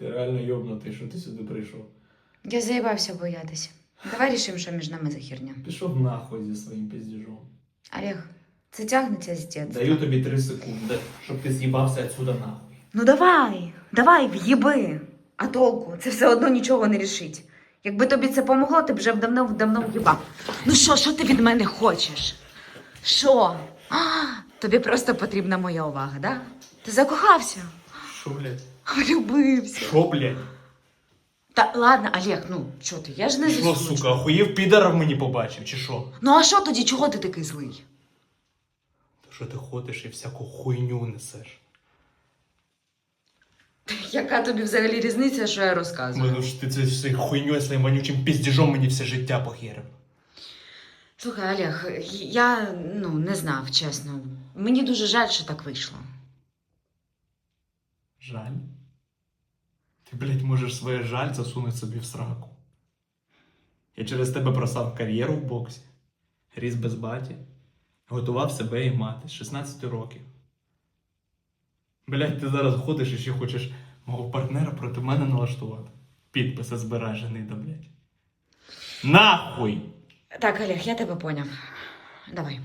Ти реально йобнутий, що ти сюди прийшов. Я заїбався боятися. Давай рішимо, що між нами за херня. Пішов нахуй зі своїм піздіжом. Олег, це тягнеться з дітства. Даю тобі три секунди, щоб ти з'їбався отсюда нахуй. Ну давай, давай, в'їби. А толку, це все одно нічого не рішить. Якби тобі це помогло, ти б вже давно давно в'їбав. Ну що, що ти від мене хочеш? Що? А, тобі просто потрібна моя увага, да? Ти закохався? Що, блядь? Влюбився. Що, блядь? Та ладно, Олег, ну що ти, я ж не Що, сука, охуєв підаров мені побачив, чи що? Ну а що тоді, чого ти такий злий? То що ти ходиш і всяку хуйню несеш? Яка тобі взагалі різниця, що я розказую? Ну ж ти це все хуйню своїм вонючим піздіжом мені все життя похерив. Слухай, Олег, я ну не знав, чесно. Мені дуже жаль, що так вийшло. Жаль. Ти, блядь, можеш своє жаль засунути собі в сраку. Я через тебе просав кар'єру в боксі, ріс без баті, готував себе і мати з 16 років. Блядь, ти зараз ходиш і ще хочеш мого партнера проти мене налаштувати. Підписи збирай, женида, блядь. Нахуй! Так, Олег, я тебе поняв. Давай.